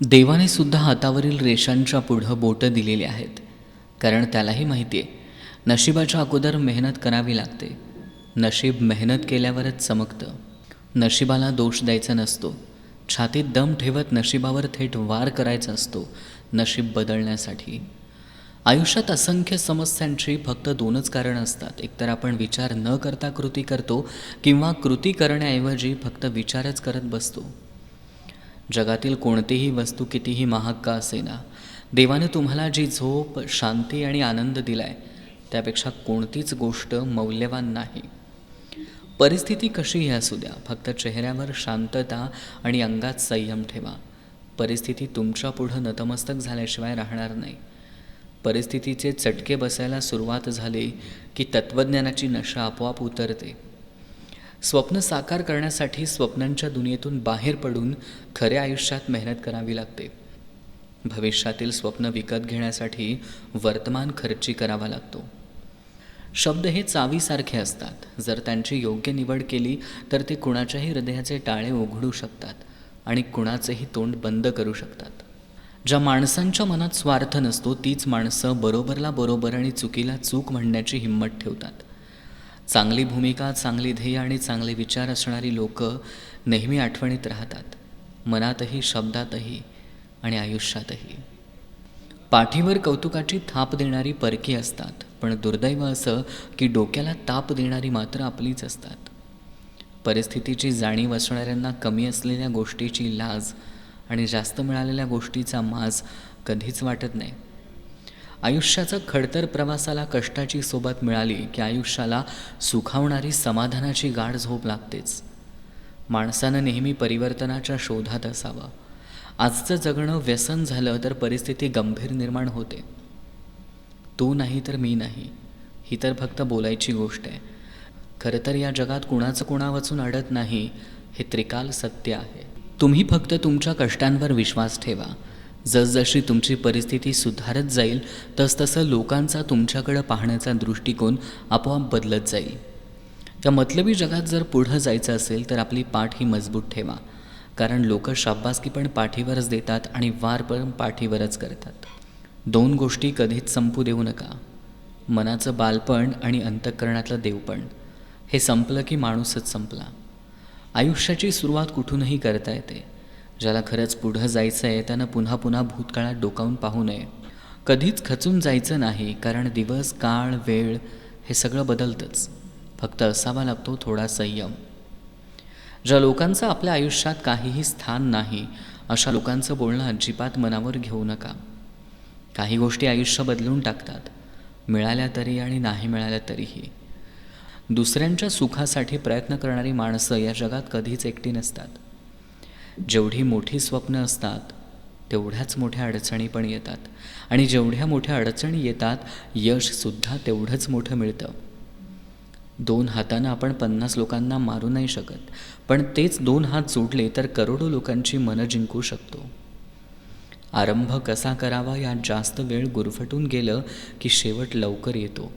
देवाने सुद्धा हातावरील रेषांच्या पुढं बोटं दिलेली आहेत. कारण त्यालाही माहिती आहे नशिबाच्या अगोदर मेहनत करावी लागते. नशीब मेहनत केल्यावरच चमकतं. नशिबाला दोष द्यायचा नसतो. छातीत दम ठेवत नशिबावर थेट वार करायचा असतो नशीब बदलण्यासाठी. आयुष्यात असंख्य समस्यांची फक्त दोनच कारणं असतात. एकतर आपण विचार न करता कृती करतो किंवा कृती करण्याऐवजी फक्त विचारच करत बसतो. जगातील कोणतीही वस्तू कितीही महाग का असेना. देवाने तुम्हाला जी झोप शांती आणि आनंद दिलाय त्यापेक्षा कोणतीच गोष्ट मौल्यवान नाही. परिस्थिती कशीही असू द्या फक्त चेहऱ्यावर शांतता आणि अंगात संयम ठेवा. परिस्थिती तुमच्या पुढं नतमस्तक झाल्याशिवाय राहणार नाही. परिस्थितीचे चटके बसायला सुरुवात झाली की तत्त्वज्ञानाची नशा आपोआप उतरते. स्वप्न साकार करण्यासाठी स्वप्नांच्या दुनियेतून बाहेर पडून खऱ्या आयुष्यात मेहनत करावी लागते. भविष्यातील स्वप्न विकत घेण्यासाठी वर्तमान खर्ची करावा लागतो. शब्द हे चावीसारखे असतात. जर त्यांची योग्य निवड केली तर ते कुणाच्याही हृदयाचे टाळे उघडू शकतात आणि कुणाचेही तोंड बंद करू शकतात. ज्या माणसांच्या मनात स्वार्थ नसतो तीच माणसं बरोबरला बरोबर आणि चुकीला चूक म्हणण्याची हिंमत ठेवतात. चांगली भूमिका चांगली ध्येय आणि चांगले विचार असणारी लोक नेहमी आठवणीत राहतात. मनातही शब्दातही आणि आयुष्यातही. पाठीवर कौतुकाची थाप देणारी परकी असतात पण दुर्दैव असं की डोक्याला ताप देणारी मात्र आपलीच असतात. परिस्थितीची जाणीव असणाऱ्यांना कमी असलेल्या गोष्टीची लाज आणि जास्त मिळालेल्या गोष्टीचा माज कधीच वाटत नाही. आयुष्याचा खडतर प्रवासाला कष्टाची सोबत मिळाली की आयुष्याला सुखावणारी समाधानाची गाढ झोप लागतेच. माणसानं नेहमी परिवर्तनाच्या शोधात असावं. आजचं जगणं व्यसन झालं तर परिस्थिती गंभीर निर्माण होते. तू नाही तर मी नाही ही तर फक्त बोलायची गोष्ट आहे. खरं तर या जगात कुणाचं कुणा वाचून अडत नाही हे त्रिकाल सत्य आहे. तुम्ही फक्त तुमच्या कष्टांवर विश्वास ठेवा. जसजशी तुमची परिस्थिती सुधारत जाईल तसतसं लोकांचा तुमच्याकडं पाहण्याचा दृष्टिकोन आपोआप बदलत जाईल. त्या मतलबी जगात जर पुढं जायचं असेल तर आपली पाठ ही मजबूत ठेवा. कारण लोक शाब्बासकी पण पाठीवरच देतात आणि वार पण पाठीवरच करतात. दोन गोष्टी कधीच संपू देऊ नका. मनाचं बालपण आणि अंतःकरणातलं देवपण. हे संपलं की माणूसच संपला. आयुष्याची सुरुवात कुठूनही करता येते. ज्याला खरंच पुढं जायचं आहे त्यानं पुन्हा पुन्हा भूतकाळात डोकावून पाहू नये. कधीच खचून जायचं नाही कारण दिवस काळ वेळ हे सगळं बदलतंच. फक्त असावा लागतो थोडा संयम. ज्या लोकांचं आपल्या आयुष्यात काहीही स्थान नाही अशा लोकांचं बोलणं अजिबात मनावर घेऊ नका. काही गोष्टी आयुष्य बदलून टाकतात मिळाल्या तरी आणि नाही मिळाल्या तरीही. दुसऱ्यांच्या सुखासाठी प्रयत्न करणारी माणसं या जगात कधीच एकटी नसतात. जेवढी मोठी स्वप्न असतात तेवढ्याच मोठ्या अडचणी पण येतात. आणि जेवढ्या मोठ्या अडचणी येतात यशसुद्धा तेवढंच मोठं मिळतं. दोन हातानं आपण पन्नास लोकांना मारू नाही शकत पण तेच दोन हात जोडले तर करोडो लोकांची मनं जिंकू शकतो. आरंभ कसा करावा यात जास्त वेळ गुरफटून गेलं की शेवट लवकर येतो.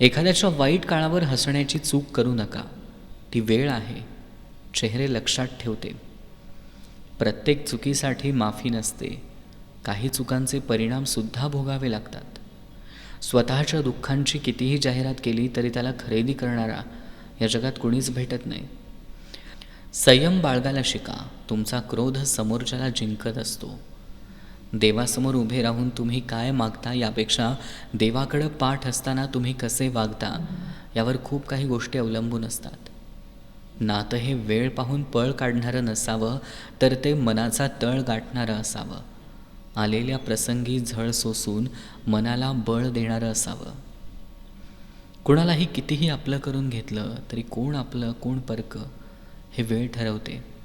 एखाद्याच्या वाईट काळावर हसण्याची चूक करू नका. ती वेळ आहे. चेहरे लक्षात ठेवते. प्रत्येक चुकीसाठी माफी नसते. काही चुकांचे परिणामसुद्धा भोगावे लागतात. स्वतःच्या दुःखांची कितीही जाहिरात केली तरी त्याला खरेदी करणारा या जगात कुणीच भेटत नाही. संयम बाळगायला शिका. तुमचा क्रोध समोरच्याला जिंकत असतो. देवासमोर उभे राहून तुम्ही काय मागता यापेक्षा देवाकडं पाठ असताना तुम्ही कसे वागता यावर खूप काही गोष्टी अवलंबून असतात. नातं हे वेळ पाहून पळ काढणारं नसावं तर ते मनाचा तळ गाठणारं असावं. आलेल्या प्रसंगी झळ सोसून मनाला बळ देणारं असावं. कुणालाही कितीही आपलं करून घेतलं तरी कोण आपलं कोण परकं हे वेळ ठरवते.